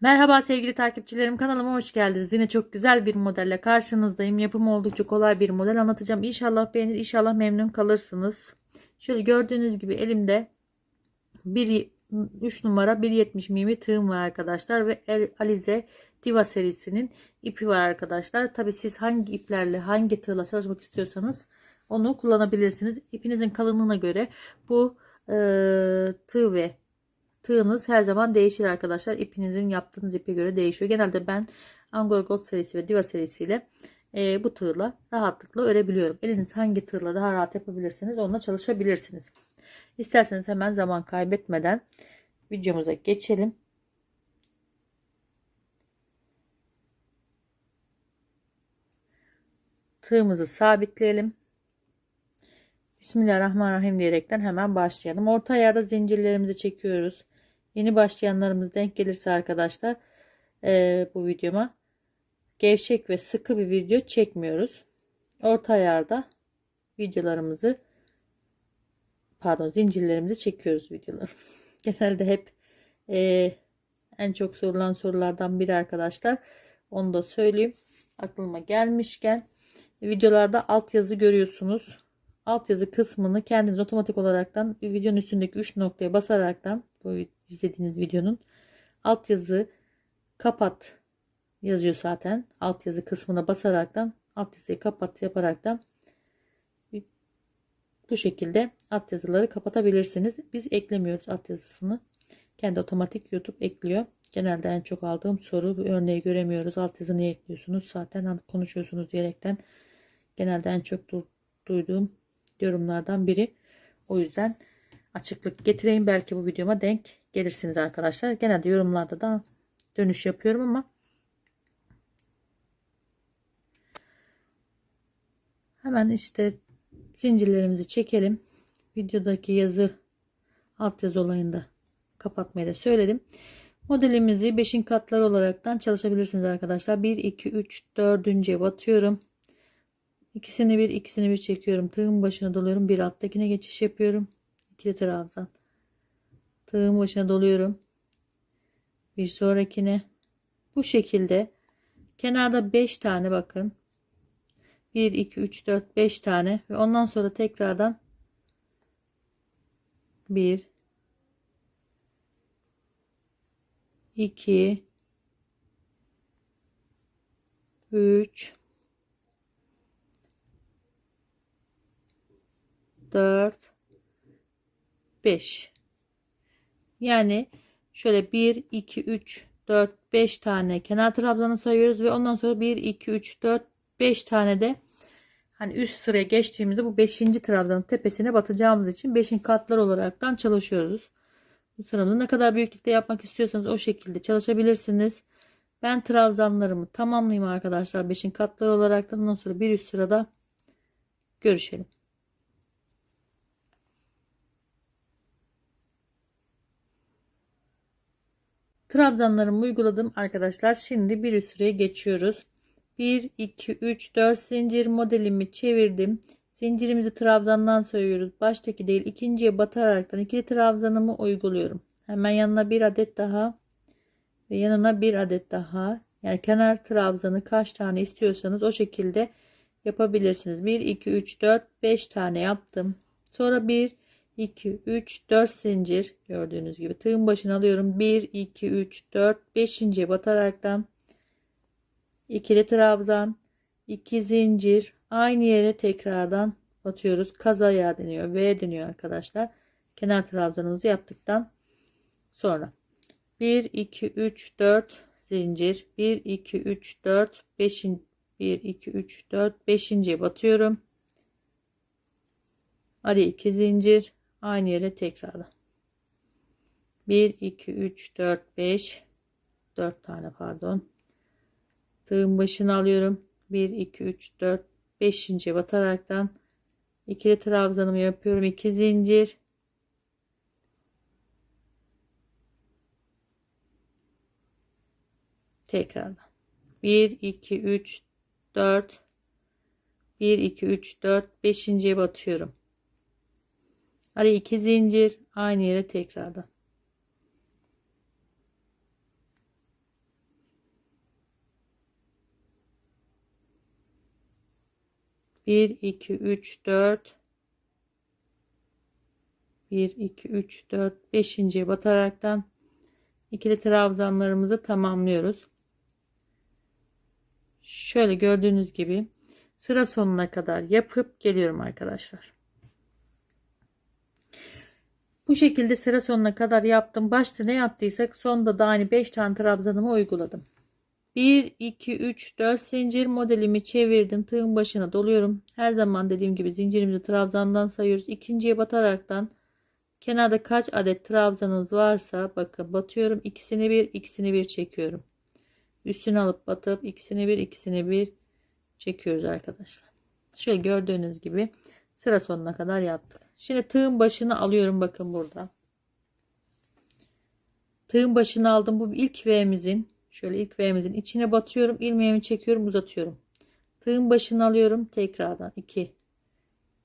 Merhaba sevgili takipçilerim kanalıma hoş geldiniz. Yine çok güzel bir modelle karşınızdayım. Yapım oldukça kolay bir model anlatacağım. İnşallah beğenir, inşallah memnun kalırsınız. Şöyle gördüğünüz gibi elimde 1 3 numara 1.70 mm tığım var arkadaşlar ve El Alize Diva serisinin ipi var arkadaşlar. Tabi siz hangi iplerle hangi tığla çalışmak istiyorsanız onu kullanabilirsiniz. İpinizin kalınlığına göre bu e, tığ ve Tığınız her zaman değişir arkadaşlar. İpinizin yaptığınız ipe göre değişiyor. Genelde ben Angora Gold serisi ve Diva serisiyle e, bu tığla rahatlıkla örebiliyorum. Eliniz hangi tığla daha rahat yapabilirsiniz onunla çalışabilirsiniz. İsterseniz hemen zaman kaybetmeden videomuza geçelim. Tığımızı sabitleyelim. Bismillahirrahmanirrahim diyerekten hemen başlayalım. Orta ayarda zincirlerimizi çekiyoruz. Yeni başlayanlarımız denk gelirse arkadaşlar e, bu videoma gevşek ve sıkı bir video çekmiyoruz. Orta ayarda videolarımızı pardon zincirlerimizi çekiyoruz videolarımızı. Genelde hep e, en çok sorulan sorulardan biri arkadaşlar. Onu da söyleyeyim. Aklıma gelmişken videolarda altyazı görüyorsunuz. Altyazı kısmını kendiniz otomatik olaraktan videonun üstündeki 3 noktaya basaraktan bu izlediğiniz videonun altyazı kapat yazıyor zaten. Altyazı kısmına basaraktan altyazıyı kapat yaparaktan bu şekilde altyazıları kapatabilirsiniz. Biz eklemiyoruz altyazısını. Kendi otomatik YouTube ekliyor. Genelde en çok aldığım soru bir örneği göremiyoruz. Altyazı niye ekliyorsunuz? Zaten konuşuyorsunuz diyerekten genelde en çok du duyduğum yorumlardan biri. O yüzden açıklık getireyim. Belki bu videoma denk gelirsiniz arkadaşlar. Genelde yorumlarda da dönüş yapıyorum ama hemen işte zincirlerimizi çekelim. Videodaki yazı alt yazı olayında kapatmayı da söyledim. Modelimizi 5'in katları olaraktan çalışabilirsiniz arkadaşlar. 1, 2, 3, 4. batıyorum. İkisini bir, ikisini bir çekiyorum. Tığın başına doluyorum. Bir alttakine geçiş yapıyorum. İkili trabzan tığım başına doluyorum. Bir sonrakine bu şekilde kenarda 5 tane bakın. 1 2 3 4 5 tane ve ondan sonra tekrardan 1 2 3 4 5 yani şöyle 1, 2, 3, 4, 5 tane kenar trabzanı sayıyoruz ve ondan sonra 1, 2, 3, 4, 5 tane de hani üst sıraya geçtiğimizde bu 5. trabzanın tepesine batacağımız için 5'in katlar olaraktan çalışıyoruz. Bu sıramızı ne kadar büyüklükte yapmak istiyorsanız o şekilde çalışabilirsiniz. Ben trabzanlarımı tamamlayayım arkadaşlar 5'in katları olaraktan ondan sonra bir üst sırada görüşelim. Trabzanlarımı uyguladım arkadaşlar. Şimdi bir üst geçiyoruz. 1, 2, 3, 4 zincir modelimi çevirdim. Zincirimizi trabzandan söylüyoruz. Baştaki değil ikinciye bataraktan ikili trabzanımı uyguluyorum. Hemen yanına bir adet daha ve yanına bir adet daha. Yani kenar trabzanı kaç tane istiyorsanız o şekilde yapabilirsiniz. 1, 2, 3, 4, 5 tane yaptım. Sonra 1, 2, 3, 4 zincir gördüğünüz gibi tığın başına alıyorum. 1, 2, 3, 4, 5. bataraktan ikili trabzan, 2 zincir aynı yere tekrardan batıyoruz. Kaza yağı deniyor. V deniyor arkadaşlar. Kenar trabzanımızı yaptıktan sonra 1, 2, 3, 4 zincir 1, 2, 3, 4, 5, 1, 2, 3, 4, 5. batıyorum. Araya 2 zincir aynı yere tekrarla. 1 2 3 4 5 4 tane pardon. Tığın başını alıyorum. 1 2 3 4 5. bataraktan ikili trabzanımı yapıyorum. 2 zincir. Tekrardan 1 2 3 4 1 2 3 4 5. batıyorum Araya iki zincir aynı yere tekrardan. Bir, iki, üç, dört. Bir, iki, üç, dört, beşinciye bataraktan ikili trabzanlarımızı tamamlıyoruz. Şöyle gördüğünüz gibi sıra sonuna kadar yapıp geliyorum arkadaşlar. Bu şekilde sıra sonuna kadar yaptım. Başta ne yaptıysak sonda da aynı 5 tane trabzanımı uyguladım. 1 2 3 4 zincir modelimi çevirdim. Tığın başına doluyorum. Her zaman dediğim gibi zincirimizi trabzandan sayıyoruz. İkinciye bataraktan kenarda kaç adet trabzanınız varsa bakın batıyorum. ikisini bir ikisini bir çekiyorum. Üstüne alıp batıp ikisini bir ikisini bir çekiyoruz arkadaşlar. Şöyle gördüğünüz gibi sıra sonuna kadar yaptık. Şimdi tığın başını alıyorum bakın burada. Tığın başını aldım. Bu ilk V'mizin şöyle ilk V'mizin içine batıyorum. ilmeğimi çekiyorum uzatıyorum. Tığın başını alıyorum. Tekrardan 2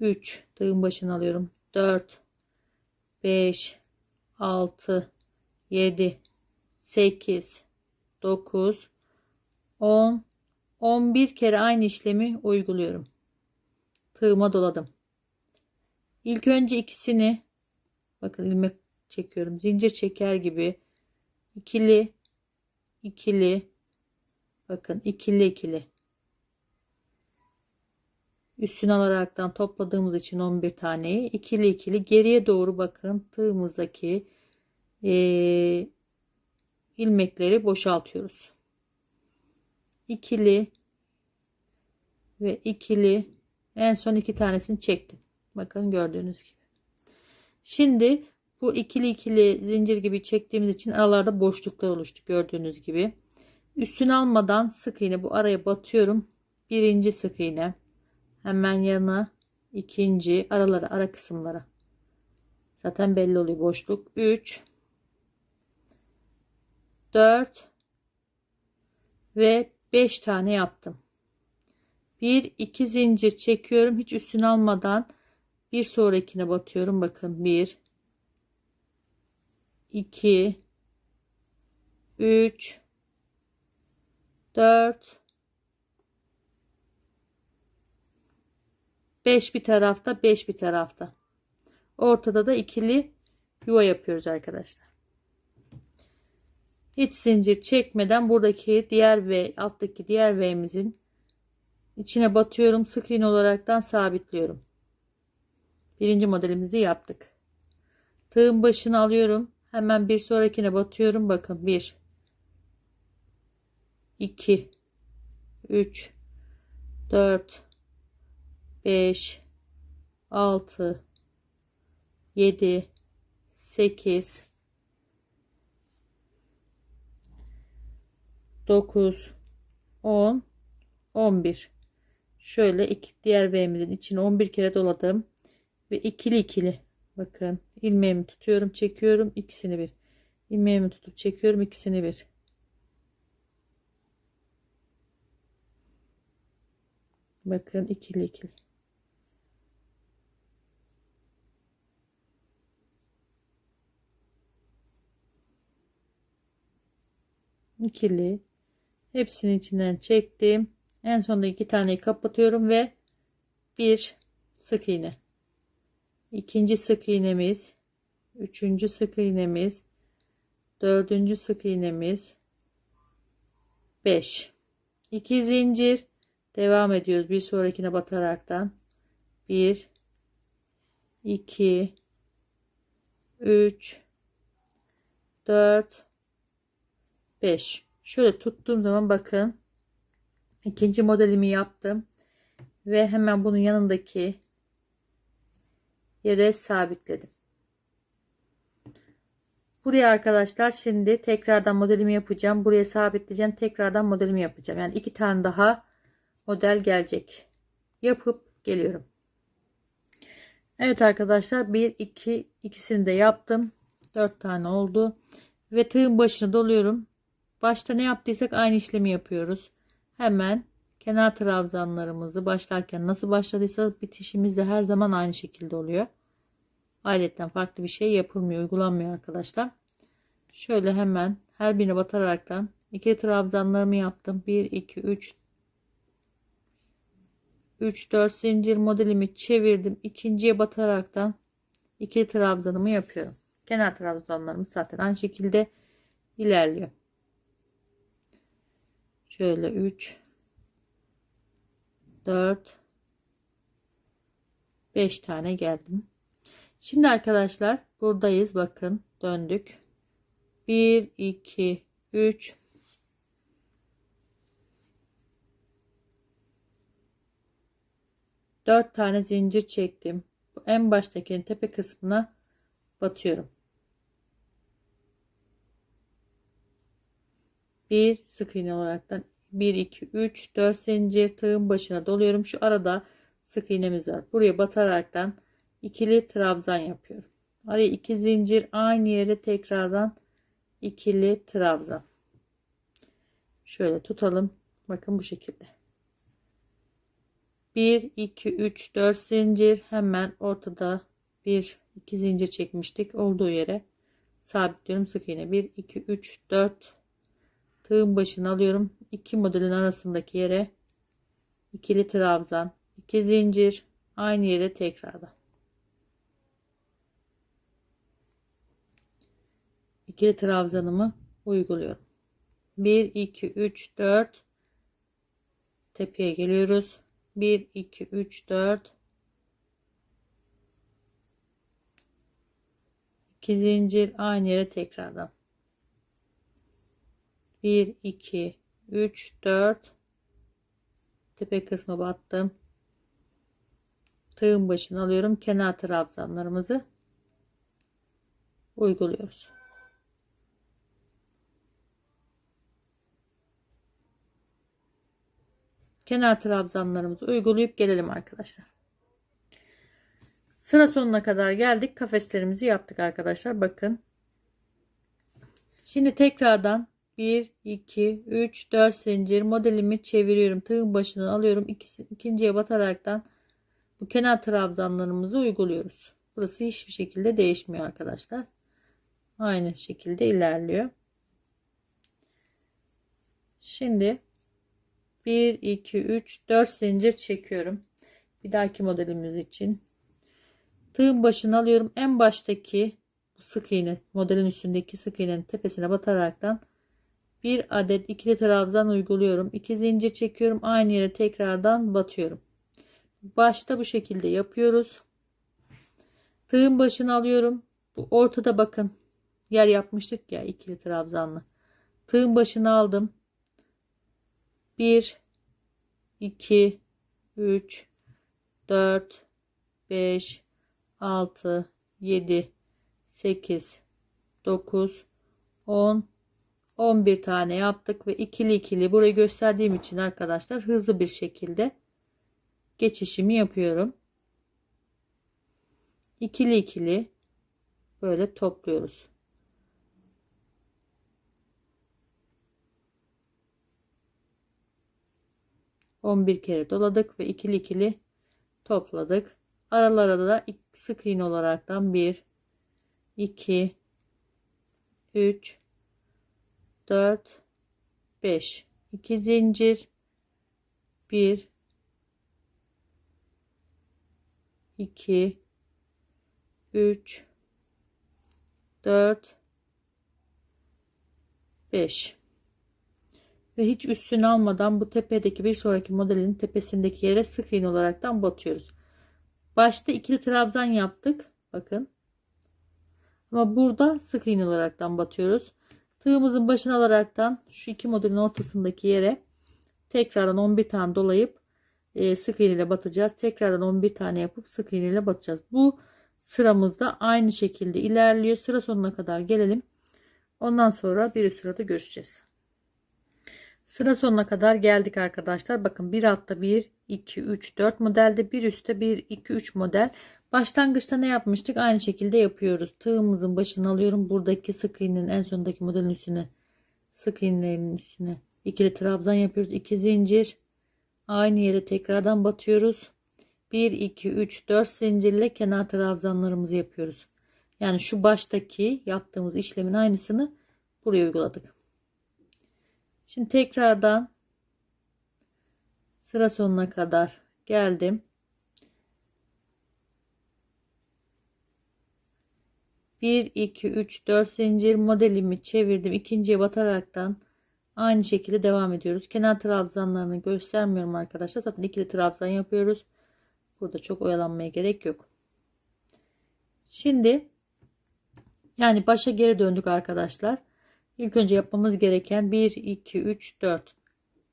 3 tığın başını alıyorum. 4 5 6 7 8 9 10 11 kere aynı işlemi uyguluyorum. Tığıma doladım. İlk önce ikisini bakın ilmek çekiyorum. Zincir çeker gibi ikili ikili bakın ikili ikili üstüne alaraktan topladığımız için 11 taneyi ikili ikili geriye doğru bakın tığımızdaki e, ilmekleri boşaltıyoruz. İkili ve ikili en son iki tanesini çektim. Bakın gördüğünüz gibi. Şimdi bu ikili ikili zincir gibi çektiğimiz için aralarda boşluklar oluştu gördüğünüz gibi. Üstüne almadan sık iğne bu araya batıyorum. Birinci sık iğne. Hemen yanına ikinci aralara ara kısımlara. Zaten belli oluyor boşluk. 3 4 ve 5 tane yaptım. 1 2 zincir çekiyorum hiç üstüne almadan bir sonrakine batıyorum. Bakın 1 2 3 4 5 bir tarafta 5 bir tarafta. Ortada da ikili yuva yapıyoruz arkadaşlar. Hiç zincir çekmeden buradaki diğer V alttaki diğer V'mizin içine batıyorum. Sık olaraktan sabitliyorum birinci modelimizi yaptık. Tığın başını alıyorum. Hemen bir sonrakine batıyorum. Bakın 1 2 3 4 5 6 7 8 9 10 11 şöyle iki diğer V'mizin içine 11 kere doladım ve ikili ikili. Bakın ilmeğimi tutuyorum çekiyorum ikisini bir. İlmeğimi tutup çekiyorum ikisini bir. Bakın ikili ikili. İkili. Hepsinin içinden çektim. En sonunda iki taneyi kapatıyorum ve bir sık iğne ikinci sık iğnemiz üçüncü sık iğnemiz dördüncü sık iğnemiz 5 2 zincir. Devam ediyoruz bir sonrakine bataraktan. 1 2 3 4 5 şöyle tuttuğum zaman bakın ikinci modelimi yaptım ve hemen bunun yanındaki yere sabitledim. Buraya arkadaşlar şimdi tekrardan modelimi yapacağım. Buraya sabitleyeceğim. Tekrardan modelimi yapacağım. Yani iki tane daha model gelecek. Yapıp geliyorum. Evet arkadaşlar 1 2 ikisini de yaptım. 4 tane oldu. Ve tığın başını doluyorum. Başta ne yaptıysak aynı işlemi yapıyoruz. Hemen kenar trabzanlarımızı başlarken nasıl başladıysa bitişimiz de her zaman aynı şekilde oluyor. Aletten farklı bir şey yapılmıyor, uygulanmıyor arkadaşlar. Şöyle hemen her birine bataraktan iki trabzanlarımı yaptım. 1 2 3 3 4 zincir modelimi çevirdim. İkinciye bataraktan ikili trabzanımı yapıyorum. Kenar trabzanlarımız zaten aynı şekilde ilerliyor. Şöyle 3 4 5 tane geldim. Şimdi arkadaşlar buradayız. Bakın döndük. 1 2 3 4 tane zincir çektim. En baştaki tepe kısmına batıyorum. Bir sık iğne olaraktan 1 2 3 4 zincir tığın başına doluyorum. Şu arada sık iğnemiz var. Buraya bataraktan ikili trabzan yapıyorum. Araya iki zincir aynı yere tekrardan ikili trabzan. Şöyle tutalım. Bakın bu şekilde. 1 2 3 4 zincir hemen ortada bir iki zincir çekmiştik olduğu yere sabitliyorum sık iğne 1 2 3 4 tığın başını alıyorum. İki modelin arasındaki yere ikili trabzan 2 zincir aynı yere tekrardan. İkili trabzanımı uyguluyorum. 1 2 3 4 tepeye geliyoruz. 1 2 3 4 2 zincir aynı yere tekrardan 1 2 3 4 tepe kısmı battım tığın başını alıyorum kenar trabzanlarımızı uyguluyoruz kenar trabzanlarımızı uygulayıp gelelim arkadaşlar. Sıra sonuna kadar geldik. Kafeslerimizi yaptık arkadaşlar. Bakın. Şimdi tekrardan 1, 2, 3, 4 zincir modelimi çeviriyorum. Tığın başından alıyorum. İkisi, ikinciye bataraktan bu kenar trabzanlarımızı uyguluyoruz. Burası hiçbir şekilde değişmiyor arkadaşlar. Aynı şekilde ilerliyor. Şimdi 1 2 3 4 zincir çekiyorum bir dahaki modelimiz için tığın başını alıyorum en baştaki sık iğne modelin üstündeki sık iğnenin tepesine bataraktan bir adet ikili trabzan uyguluyorum. 2 zincir çekiyorum. Aynı yere tekrardan batıyorum. Başta bu şekilde yapıyoruz. Tığın başını alıyorum. Bu ortada bakın. Yer yapmıştık ya ikili trabzanlı. Tığın başını aldım. 1 2 3 4 5 6 7 8 9 10 11 tane yaptık ve ikili ikili burayı gösterdiğim için arkadaşlar hızlı bir şekilde geçişimi yapıyorum. İkili ikili böyle topluyoruz. 11 kere doladık ve ikili ikili topladık. Aralara da sık iğne olaraktan 1 2 3 4 5 2 zincir 1 2 3 4 5 ve hiç üstünü almadan bu tepedeki bir sonraki modelin tepesindeki yere sık iğne olaraktan batıyoruz. Başta ikili trabzan yaptık. Bakın. Ama burada sık iğne olaraktan batıyoruz. Tığımızın başına alaraktan şu iki modelin ortasındaki yere tekrardan 11 tane dolayıp e, sık iğne ile batacağız. Tekrardan 11 tane yapıp sık iğne ile batacağız. Bu sıramızda aynı şekilde ilerliyor. Sıra sonuna kadar gelelim. Ondan sonra bir sırada görüşeceğiz. Sıra sonuna kadar geldik arkadaşlar. Bakın bir altta 1, 2, 3, 4 modelde bir üstte 1, 2, 3 model. Başlangıçta ne yapmıştık? Aynı şekilde yapıyoruz. Tığımızın başını alıyorum. Buradaki sık iğnenin en sondaki modelin üstüne sık iğnenin üstüne ikili trabzan yapıyoruz. 2 zincir. Aynı yere tekrardan batıyoruz. 1, 2, 3, 4 zincirle kenar trabzanlarımızı yapıyoruz. Yani şu baştaki yaptığımız işlemin aynısını buraya uyguladık. Şimdi tekrardan sıra sonuna kadar geldim. Bir, iki, üç, dört zincir modelimi çevirdim. İkinciye bataraktan aynı şekilde devam ediyoruz. Kenar trabzanlarını göstermiyorum arkadaşlar. Zaten ikili trabzan yapıyoruz. Burada çok oyalanmaya gerek yok. Şimdi yani başa geri döndük arkadaşlar. İlk önce yapmamız gereken 1, 2, 3, 4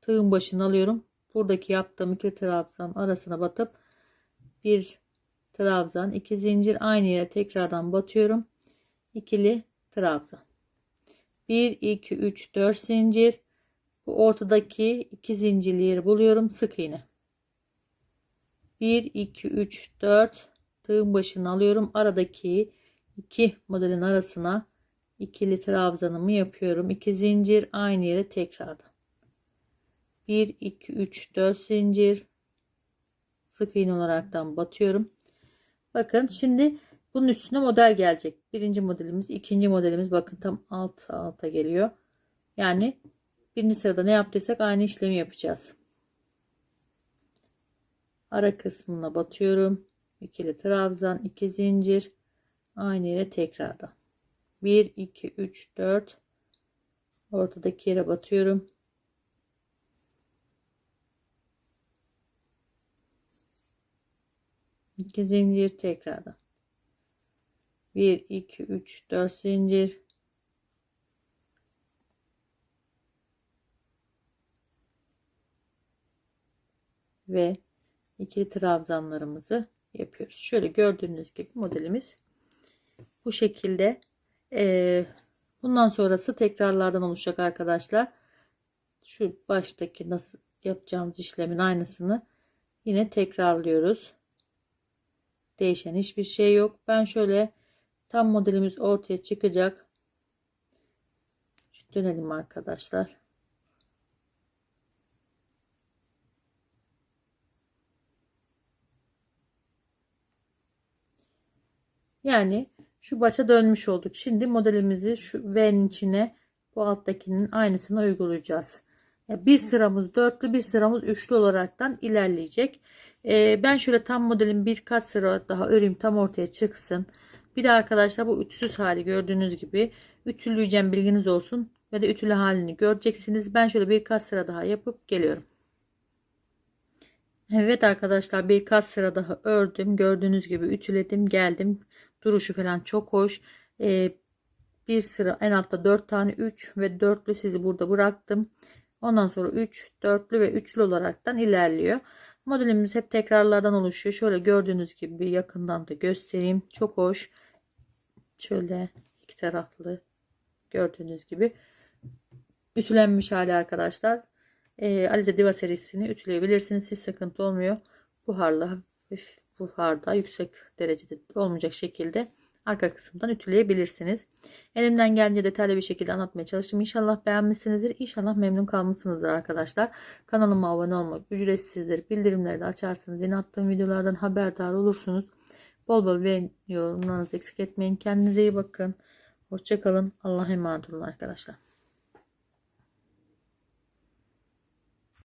tığın başını alıyorum. Buradaki yaptığım iki trabzan arasına batıp bir trabzan, iki zincir aynı yere tekrardan batıyorum. İkili trabzan. 1, 2, 3, 4 zincir. Bu ortadaki iki zincirli buluyorum. Sık iğne. 1, 2, 3, 4 tığın başını alıyorum. Aradaki iki modelin arasına ikili trabzanımı yapıyorum. 2 zincir aynı yere tekrardan. 1 2 3 4 zincir sık iğne olaraktan batıyorum. Bakın şimdi bunun üstüne model gelecek. Birinci modelimiz, ikinci modelimiz bakın tam alt alta geliyor. Yani birinci sırada ne yaptıysak aynı işlemi yapacağız. Ara kısmına batıyorum. İkili trabzan, iki zincir aynı yere tekrardan. 1 2 3 4 ortadaki yere batıyorum. 2 zincir tekrardan 1 2 3 4 zincir ve ikili trabzanlarımızı yapıyoruz. Şöyle gördüğünüz gibi modelimiz bu şekilde. Ee, bundan sonrası tekrarlardan oluşacak arkadaşlar. Şu baştaki nasıl yapacağımız işlemin aynısını yine tekrarlıyoruz. Değişen hiçbir şey yok. Ben şöyle tam modelimiz ortaya çıkacak. Dönelim arkadaşlar. Yani şu başa dönmüş olduk. Şimdi modelimizi şu V'nin içine bu alttakinin aynısını uygulayacağız. Bir sıramız dörtlü bir sıramız üçlü olaraktan ilerleyecek. Ee, ben şöyle tam modelin birkaç sıra daha öreyim tam ortaya çıksın. Bir de arkadaşlar bu ütüsüz hali gördüğünüz gibi ütüleyeceğim bilginiz olsun. Ve de ütülü halini göreceksiniz. Ben şöyle birkaç sıra daha yapıp geliyorum. Evet arkadaşlar birkaç sıra daha ördüm. Gördüğünüz gibi ütüledim geldim. Duruşu falan çok hoş. Ee, bir sıra en altta 4 tane 3 ve 4'lü sizi burada bıraktım. Ondan sonra 3, 4'lü ve 3'lü olaraktan ilerliyor. Modelimiz hep tekrarlardan oluşuyor. Şöyle gördüğünüz gibi yakından da göstereyim. Çok hoş. Şöyle iki taraflı gördüğünüz gibi ütülenmiş hali arkadaşlar. Ee, Alize Diva serisini ütüleyebilirsiniz. Hiç sıkıntı olmuyor. Buharlı hafif buharda yüksek derecede olmayacak şekilde arka kısımdan ütüleyebilirsiniz. Elimden gelince detaylı bir şekilde anlatmaya çalıştım. İnşallah beğenmişsinizdir. İnşallah memnun kalmışsınızdır arkadaşlar. Kanalıma abone olmak ücretsizdir. Bildirimleri de açarsanız yeni attığım videolardan haberdar olursunuz. Bol bol beğen yorumlarınızı eksik etmeyin. Kendinize iyi bakın. Hoşçakalın. Allah'a emanet olun arkadaşlar.